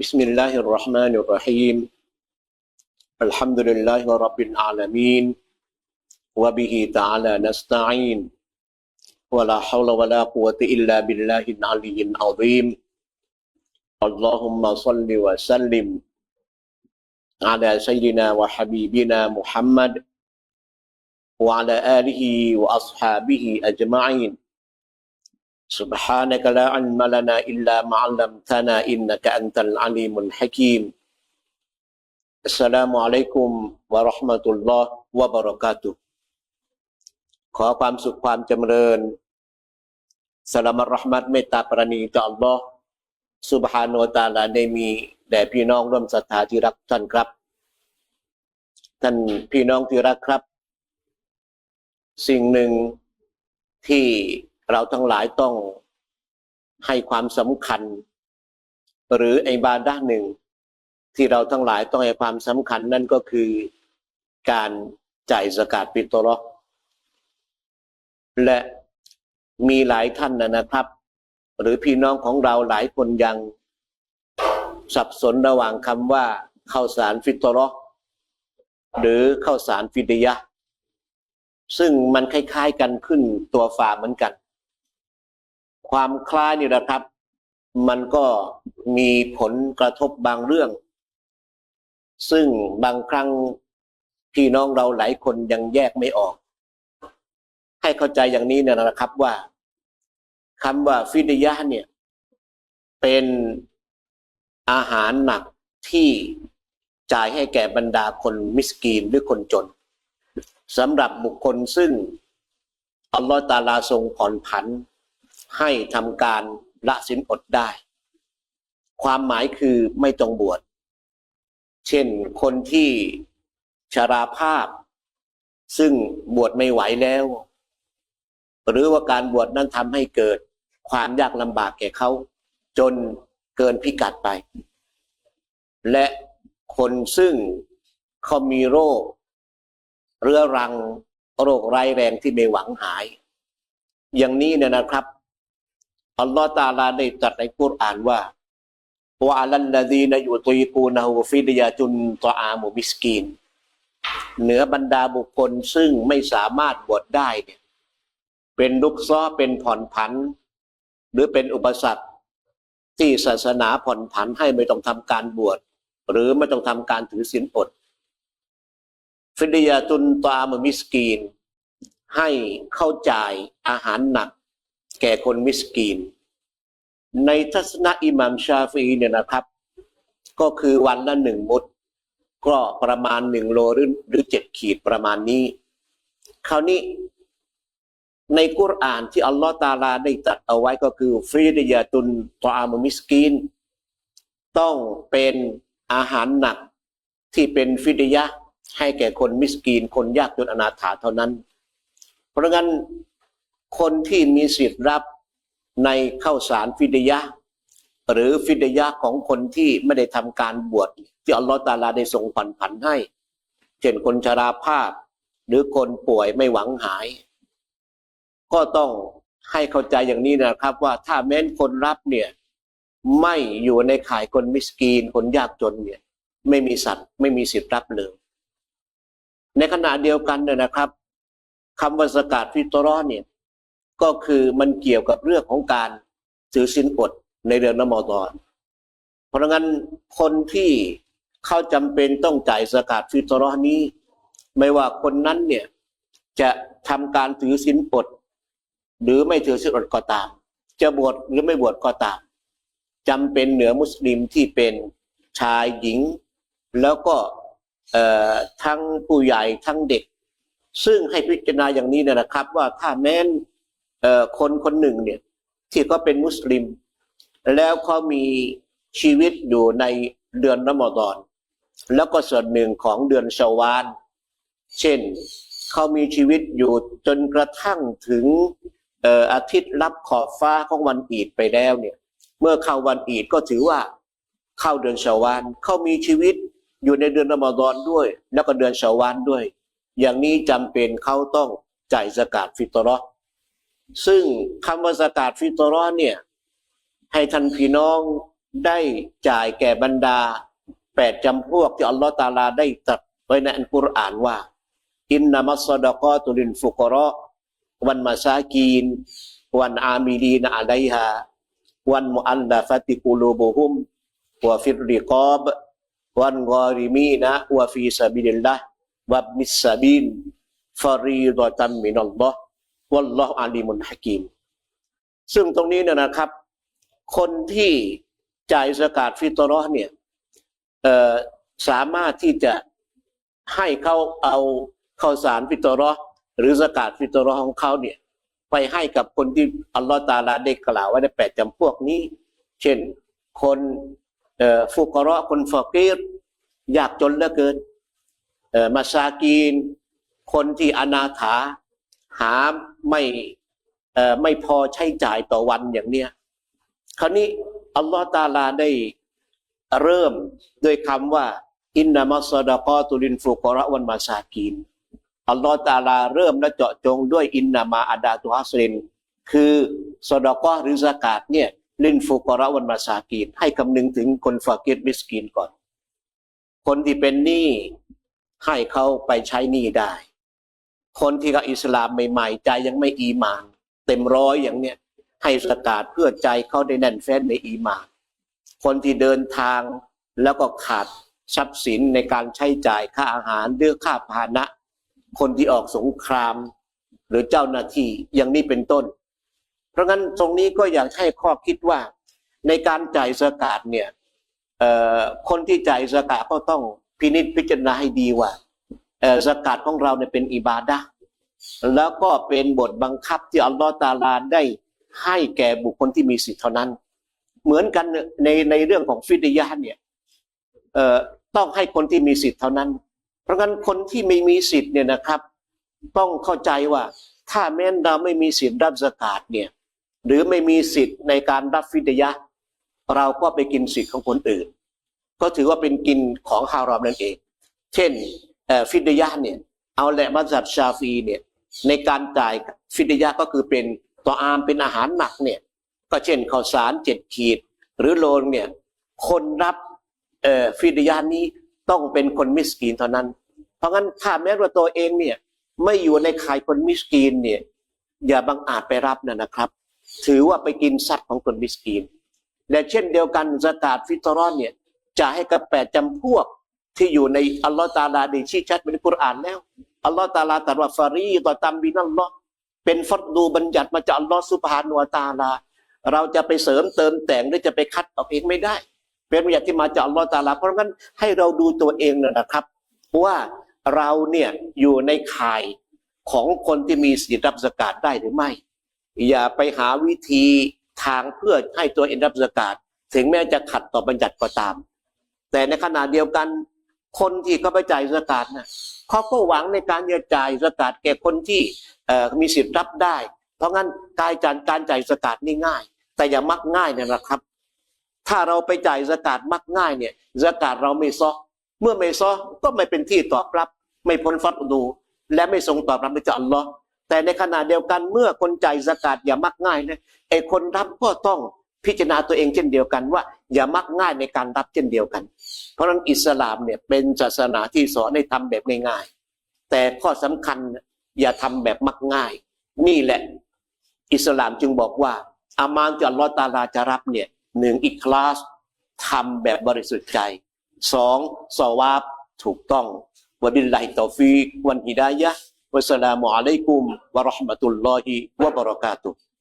بسم الله الرحمن الرحيم الحمد لله رب العالمين وبه تعالى نستعين ولا حول ولا قوة إلا بالله العلي العظيم اللهم صل وسلم على سيدنا وحبيبنا محمد وعلى آله وأصحابه أجمعين سبحانك لا علم لنا إلا ما علمتنا إنك أنت العليم الحكيم السلام عليكم ورحمة الله وبركاته ขอความสุขความจำเริญสลามอัลรอฮ์มัดเมตตาปราณีจากอัลลอฮ์สุบฮานุวะตะอาลาได้มีแด่พี่น้องร่วมศรัทธาที่รักท่านครับ ท่านพี่น้องที่รักครับ สิ่งหนึ่งที่ เราทั้งหลายต้องให้ความสำคัญ หรือไอบาด้านหนึ่ง ที่เราทั้งหลายต้องให้ความสำคัญนั่นก็คือการจ่ายสกาดปิโตรอและมีหลายท่านนะนะครับ หรือพี่น้องของเราหลายคนยังสับสนระหว่างคำว่าข้าวสารฟิตรอหรือข้าวสารฟิดยะ ซึ่งมันคล้ายๆกันขึ้นตัวฝ่าเหมือนกัน ความคล้ายนี่นะครับ มันก็มีผลกระทบบางเรื่อง ซึ่งบางครั้งพี่น้องเราหลายคนยังแยกไม่ออก ให้เข้าใจอย่างนี้เนี่ยนะครับว่าคำว่าฟิดยะเนี่ย เป็นอาหารหนักที่จ่ายให้แก่บรรดาคนมิสกีนหรือคนจนสำหรับบุคคลซึ่งอัลลอฮฺตาลาทรงผ่อนผัน ให้ทำการละสินอดได้ ความหมายคือไม่ต้องบวช เช่นคนที่ชราภาพ ซึ่งบวชไม่ไหวแล้ว หรือว่าการบวชนั้นทำให้เกิดความยากลำบากแก่เขา จนเกินพิกัดไป และคนซึ่งเขามีโรค เรื้อรังโรคร้ายแรงที่ไม่หวังหาย อย่างนี้เนี่ยนะครับ อัลลอฮฺตาลาได้ตรัสในกุรอานว่าว่าอัลลดีนยูตุยกูนาหูฟิดยาจุนตออามุมิสกีน เหนือบรรดาบุคคลซึ่งไม่สามารถบวชได้เนี่ยเป็นลุกซ้อเป็นผ่อนผัน หรือเป็นอุปสรรคที่ศาสนาผ่อนผันให้ไม่ต้องทำการบวชหรือไม่ต้องทำการถือศีลอด ฟิดยาตุนตามุมิสกีน ให้เข้าจ่ายอาหารหนัก แก่คนมิสกีน ในทัศนะอิหมัมชาฟีเนี่ยนะครับ ก็คือวันละหนึ่งมุด ก็ประมาณหนึ่งโลหรือหรือเจ็ดขีดประมาณนี้ คราวนี้ในกุรอานที่อัลลอฮฺตาลาได้ตรัสเอาไว้ก็คือฟิดยาตุนตอามุมิสกีน ต้องเป็นอาหารหนักที่เป็นฟิดยะให้แก่คนมิสกีน คนยากจนอนาถาเท่านั้น เพราะงั้น คนที่มีสิทธิ์รับในข้าวสารฟิดยะ หรือฟิดยะของคนที่ไม่ได้ทำการบวชที่อัลลอฮฺตาลาได้ทรงผ่อนผันให้ เช่นคนชราภาพ หรือคนป่วยไม่หวังหาย ก็ต้องให้เข้าใจอย่างนี้นะครับว่าถ้าแม้นคนรับเนี่ยไม่อยู่ในข่ายคนมิสกีน คนยากจนเนี่ยไม่มีสัตว์ไม่มีสิทธิ์รับเลยในขณะเดียวกันเนี่ยนะครับคำว่าสกาดฟิตรอเนี่ย ก็คือมันเกี่ยวกับเรื่องของการถือสินอดในเดือนละมอดอนเพราะงั้นคนที่เขาจำเป็นต้องจ่ายสกาดฟิตรอนี้ ไม่ว่าคนนั้นเนี่ยจะทำการถือสินอดหรือไม่ถือสินอดก็ตาม จะบวชหรือไม่บวชก็ตามจำเป็นเหนือมุสลิมที่เป็นชายหญิง แล้วก็ทั้งผู้ใหญ่ทั้งเด็ก ซึ่งให้พิจารณาอย่างนี้เนี่ยนะครับ ว่าถ้าแม้น คนคนหนึ่งเนี่ยที่เขาเป็นมุสลิม แล้วเขามีชีวิตอยู่ในเดือนรอมฎอน แล้วก็ส่วนหนึ่งของเดือนชาวาน เช่นเขามีชีวิตอยู่จนกระทั่งถึงอาทิตย์รับขอบฟ้าของวันอีดไปแล้วเนี่ย เมื่อเข้าวันอีดก็ถือว่าเข้าเดือนชาวานเขามีชีวิตอยู่ในเดือนรอมฎอนด้วย แล้วก็เดือนชาวานด้วย อย่างนี้จำเป็นเขาต้องจ่ายสกาดฟิตรอ ซึ่งคำว่าสกาดฟิตรอเนี่ย ให้ท่านพี่น้องได้จ่ายแก่บรรดาแปดจำพวกที่อัลลอฮฺตาลาได้ตรัสไว้ในอัลกุรอานว่า อินนามัสดะกอตุลินฟุกรอวันมาซากีน วันอามิลีนอะลัยฮาวันมุอัลลาฟติกุลูบุฮุมวะฟิรริกอบวันกอริมีนะวะฟีซาบิลลาวับมิสซาบินฟารีดอตัมมินัลลอฮ วัลลอฮุอาลีมุนฮะกีม ซึ่งตรงนี้เนี่ยนะครับ คนที่จ่ายสกาดฟิตรอเนี่ยสามารถที่จะให้เขาเอาข้าวสารฟิตรอหรือสกาดฟิตรอของเขาเนี่ยไปให้กับคนที่อัลลอฮฺตาลาได้กล่าวไว้ในแปดจำพวกนี้ เช่นคนฟุกเราะคนฟากีรยากจนเหลือเกินมาซากีน คนที่อนาถาหาม ไม่ไม่พอใช้จ่ายต่อวันอย่างเนี้ยคราวนี้อัลลอฮฺตาลาได้เริ่มด้วยคำว่า อินนามัสซะดะกอตุลินฟุกราะห์วันมาซากีนอัลลอฮฺตาลาเริ่มและเจาะจงด้วยอินนามาอาดาตุฮัสรินคือสดากอหรือสกาดเนี่ยลินฟุกราะห์วันมาซากีนให้คำนึงถึงคนฟากิรมิสกีนก่อน คนที่เป็นหนี้ให้เขาไปใช้หนี้ได้ คนที่กับอิสลามใหม่ๆ ใจยังไม่อีมาน เต็มร้อยอย่างเนี้ยให้สกาดเพื่อใจเขาได้แน่นแฟ้นในอีมาน คนที่เดินทางแล้วก็ขาดทรัพย์สินในการใช้จ่ายค่าอาหารเรือค่าพาหนะ คนที่ออกสงคราม หรือเจ้าหน้าที่อย่างนี้เป็นต้น เพราะงั้นตรงนี้ก็อยากให้ข้อคิดว่า ในการจ่ายสกาดเนี่ยคนที่จ่ายสกาดก็ต้องพินิจพิจารณาให้ดีว่า สกาดของเราเนี่ยเป็นอิบาดะแล้วก็เป็นบทบังคับที่อัลลอฮฺตาลาได้ให้แก่บุคคลที่มีสิทธิ์เท่านั้น เหมือนกันในในเรื่องของฟิดยะห์เนี่ยเอ่อต้องให้คนที่มีสิทธิ์เท่านั้น เพราะงั้นคนที่ไม่มีสิทธิ์เนี่ยนะครับ ต้องเข้าใจว่าถ้าแม้นเราไม่มีสิทธิ์รับสกาดเนี่ยหรือไม่มีสิทธิ์ในการรับฟิดยะเราก็ไปกินสิทธิ์ของคนอื่น ก็ถือว่าเป็นกินของฮารอมนั่นเอง เช่น ฟิดยะเนี่ยเอาแหละมัสยิดชาฟีเนี่ยในการจ่ายฟิดยะก็คือเป็นต่ออามเป็นอาหารหนักเนี่ยก็เช่นข้าวสารเจ็ดขีด หรือโลนเนี่ยคนรับเอ่อฟิดยะนี้ต้องเป็นคนมิสกีนเท่านั้น เพราะงั้นถ้าแม้ว่าตัวเองเนี่ยไม่อยู่ในข่ายคนมิสกีนเนี่ยอย่าบังอาจไปรับนะนะครับ ถือว่าไปกินสัตว์ของคนมิสกีนและเช่นเดียวกันสกาดฟิตรอนเนี่ยจะให้กับแปดจำพวก ที่อยู่ในอัลลอฮฺตาลาได้ชี้ชัดเป็นกุรอานแล้วอัลลอฮฺตาลาตรัสว่าฟารีต่อตัมบินัลลอฮ์เป็นฟัดดูบัญญัติมาจากอัลลอฮฺสุบฮานุวะตาลา เราจะไปเสริมเติมแต่งหรือจะไปคัดออกเองไม่ได้ เป็นบัญญัติที่มาจากอัลลอฮฺตาลา เพราะงั้นให้เราดูตัวเองนะครับ ว่าเราเนี่ยอยู่ในข่ายของคนที่มีสิทธิรับสกาดได้หรือไม่ อย่าไปหาวิธีทางเพื่อให้ตัวเองรับสกาดถึงแม้จะขัดต่อบัญญัติก็ตาม แต่ในขณะเดียวกัน คนที่เขาไปจ่ายสกาดนะเขาก็หวังในการจะจ่ายสกาดแก่คนที่มีสิทธิ์รับได้ เพราะงั้นการจ่ายการจ่ายสกาดนี่ง่าย แต่อย่ามักง่ายนะครับ ถ้าเราไปจ่ายสกาดมักง่ายเนี่ยสกาดเราไม่ซอเมื่อไม่ซอก็ไม่เป็นที่ตอบรับ ไม่พ้นฟัดดู และไม่ทรงตอบรับจากอัลลอฮ์แต่ในขณะเดียวกันเมื่อคนจ่ายสกาดอย่ามักง่ายนะไอ้คนรับก็ต้องพิจารณาตัวเองเช่นเดียวกันว่า อย่ามักง่ายในการรับเช่นเดียวกัน เพราะนั้นอิสลามเนี่ยเป็นศาสนาที่สอนให้ทำแบบง่ายๆ แต่ข้อสำคัญอย่าทำแบบมักง่าย นี่แหละอิสลามจึงบอกว่า อามานที่อัลลอฮฺตาลาจะรับเนี่ยหนึ่งอิคลาสทำแบบบริสุทธิ์ใจสองสวาบถูกต้องวบิลลาฮิตอฟีกวันฮิดายะวัสลามุอะลัยกุมวะราะห์มะตุลลอฮิวะบะเราะกาตุฮ์